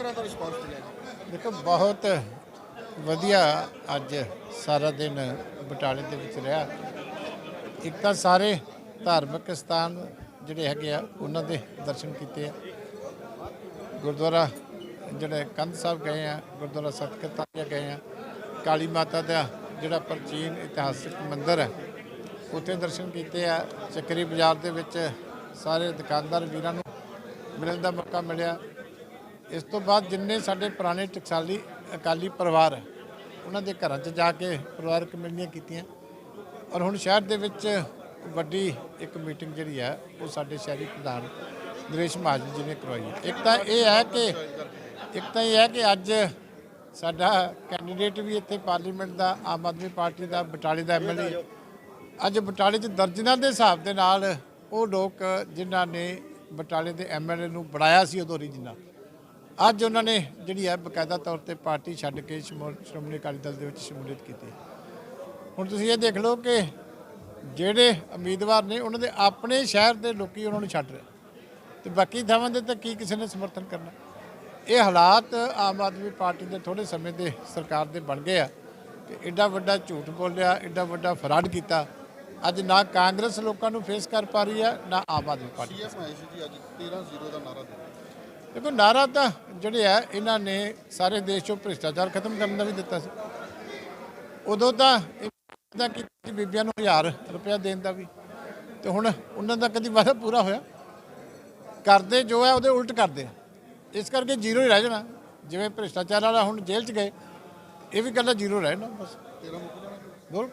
ਤਰ੍ਹਾਂ ਦਾ ਰਿਸਪੌਂਸ ਮਿਲਿਆ ਦੇਖੋ, ਬਹੁਤ ਵਧੀਆ ਅੱਜ ਸਾਰਾ ਦਿਨ ਬਟਾਲੇ ਦੇ ਵਿੱਚ ਰਿਹਾ। ਇੱਕ ਤਾਂ ਸਾਰੇ ਧਾਰਮਿਕ ਸਥਾਨ ਜਿਹੜੇ ਹੈਗੇ ਆ, ਉਹਨਾਂ ਦੇ ਦਰਸ਼ਨ ਕੀਤੇ ਆ। ਗੁਰਦੁਆਰਾ ਜਿਹੜੇ ਕੰਧ ਸਾਹਿਬ ਗਏ ਆ, ਗੁਰਦੁਆਰਾ ਸਤਕਰਤਾ ਗਏ ਆ। ਕਾਲੀ ਮਾਤਾ ਦਾ ਜਿਹੜਾ ਪ੍ਰਾਚੀਨ ਇਤਿਹਾਸਿਕ ਮੰਦਿਰ ਹੈ, ਉੱਥੇ ਦਰਸ਼ਨ ਕੀਤੇ ਆ। ਚੱਕਰੀ ਬਾਜ਼ਾਰ ਦੇ ਵਿੱਚ ਸਾਰੇ ਦੁਕਾਨਦਾਰ ਵੀਰਾਂ ਨੂੰ ਮਿਲਣ ਦਾ ਮੌਕਾ ਮਿਲਿਆ। ਇਸ ਤੋਂ ਬਾਅਦ ਜਿੰਨੇ ਸਾਡੇ ਪੁਰਾਣੇ ਟਕਸਾਲੀ ਅਕਾਲੀ ਪਰਿਵਾਰ ਹੈ, ਉਹਨਾਂ ਦੇ ਘਰਾਂ 'ਚ ਜਾ ਕੇ ਪਰਿਵਾਰਕ ਮਿਲਣੀਆਂ ਕੀਤੀਆਂ। ਔਰ ਹੁਣ ਸ਼ਹਿਰ ਦੇ ਵਿੱਚ ਵੱਡੀ ਇੱਕ ਮੀਟਿੰਗ ਜਿਹੜੀ ਹੈ, ਉਹ ਸਾਡੇ ਸ਼ਹਿਰੀ ਪ੍ਰਧਾਨ ਨਰੇਸ਼ ਮਹਾਜਨ ਜੀ ਨੇ ਕਰਵਾਈ ਹੈ। ਇੱਕ ਤਾਂ ਇਹ ਹੈ ਕਿ, ਇੱਕ ਤਾਂ ਇਹ ਹੈ ਕਿ ਅੱਜ ਸਾਡਾ ਕੈਂਡੀਡੇਟ ਵੀ ਇੱਥੇ ਪਾਰਲੀਮੈਂਟ ਦਾ, ਆਮ ਆਦਮੀ ਪਾਰਟੀ ਦਾ, ਬਟਾਲੇ ਦਾ ਐਮਐਲਏ ਅੱਜ ਬਟਾਲੇ 'ਚ ਦਰਜਨਾਂ ਦੇ ਹਿਸਾਬ ਦੇ ਨਾਲ ਉਹ ਲੋਕ ਜਿਨ੍ਹਾਂ ਨੇ ਬਟਾਲੇ ਦੇ ਐਮਐਲਏ ਨੂੰ ਬਣਾਇਆ ਸੀ ਉਦੋਂ ਰੀਜਨਲ ਅੱਜ ਉਹਨਾਂ ਨੇ ਜਿਹੜੀ ਹੈ ਬਕਾਇਦਾ ਤੌਰ ਤੇ ਪਾਰਟੀ ਛੱਡ ਕੇ ਸ਼ਮੂਲ- ਸ਼੍ਰੋਮਣੀ ਅਕਾਲੀ ਦਲ ਦੇ ਵਿੱਚ ਸ਼ਮੂਲੀਅਤ ਕੀਤੀ। ਹੁਣ ਤੁਸੀਂ ਇਹ ਦੇਖ ਲਓ ਕਿ ਜਿਹੜੇ ਉਮੀਦਵਾਰ ਨੇ, ਉਹਨਾਂ ਦੇ ਆਪਣੇ ਸ਼ਹਿਰ ਦੇ ਲੋਕੀ ਉਹਨਾਂ ਨੂੰ ਛੱਡ ਰਹੇ। ਤੇ ਬਾਕੀ ਥਾਵਾਂ ਦੇ ਤਾਂ ਕੀ ਕਿਸੇ ਨੇ ਸਮਰਥਨ ਕਰਨਾ? ਇਹ ਹਾਲਾਤ ਆਮ ਆਦਮੀ ਪਾਰਟੀ ਦੇ ਥੋੜੇ ਸਮੇਂ ਦੇ ਸਰਕਾਰ ਦੇ ਬਣ ਗਏ ਆ ਕਿ ਐਡਾ ਵੱਡਾ ਝੂਠ ਬੋਲਿਆ ਐਡਾ ਵੱਡਾ ਫਰਾਡ ਕੀਤਾ। ਅੱਜ ਨਾ ਕਾਂਗਰਸ ਲੋਕਾਂ ਨੂੰ ਫੇਸ ਕਰ ਪਾ ਰਹੀ ਹੈ ਨਾ ਆਮ ਆਦਮੀ ਪਾਰਟੀ। ਸੀਐਮ ਆਏ ਜੀ, ਅੱਜ 13-0 ਦਾ ਨਾਰਾ ਦੇ ਦੇਖੋ, ਨਾਰਾ ਤਾਂ ਜਿਹੜੇ ਆ, ਇਹਨਾਂ ਨੇ ਸਾਰੇ ਦੇਸ਼ 'ਚੋਂ ਭ੍ਰਿਸ਼ਟਾਚਾਰ ਖਤਮ ਕਰਨ ਦਾ ਵੀ ਦਿੱਤਾ ਸੀ। ਉਦੋਂ ਤਾਂ ਇਹਦਾ ਕਿ ਬੀਬੀਆਂ ਨੂੰ 1000 ਰੁਪਇਆ ਦੇਣ ਦਾ ਵੀ। ਤੇ ਹੁਣ ਉਹਨਾਂ ਦਾ ਕਦੀ ਵਾਅਦਾ ਪੂਰਾ ਹੋਇਆ? ਕਰਦੇ ਜੋ ਹੈ, ਉਹਦੇ ਉਲਟ ਕਰਦੇ ਇਸ ਕਰਕੇ ਜ਼ੀਰੋ ਹੀ ਰਹਿ ਜਾਣਾ। ਜਿਵੇਂ ਭ੍ਰਿਸ਼ਟਾਚਾਰ ਵਾਲਾ ਹੁਣ ਜੇਲ੍ਹ 'ਚ ਗਏ, ਇਹ ਵੀ ਗੱਲਾਂ ਜ਼ੀਰੋ ਰਹਿਣਾ ਬਸ।